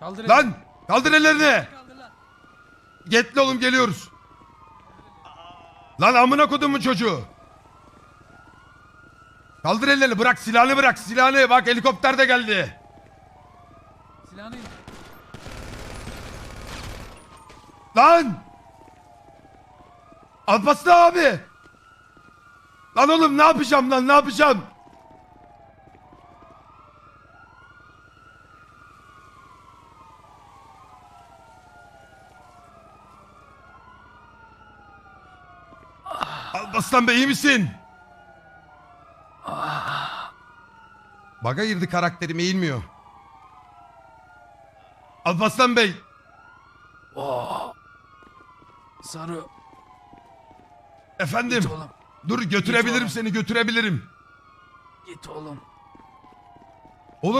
Kaldır elini. Lan kaldır ellerini. Kaldır lan. Getli oğlum geliyoruz. Lan amına kodumun çocuğu. Kaldır ellerini bırak silahını bırak silahını bak helikopter de geldi. Silahını. Lan! Alpaslan abi! Lan oğlum ne yapacağım lan ne yapacağım? Alpaslan Bey iyi misin? Baga girdi karakterim eğilmiyor. Alpaslan Bey Sarı. efendim Git oğlum. dur götürebilirim oğlum. seni götürebilirim. Git oğlum.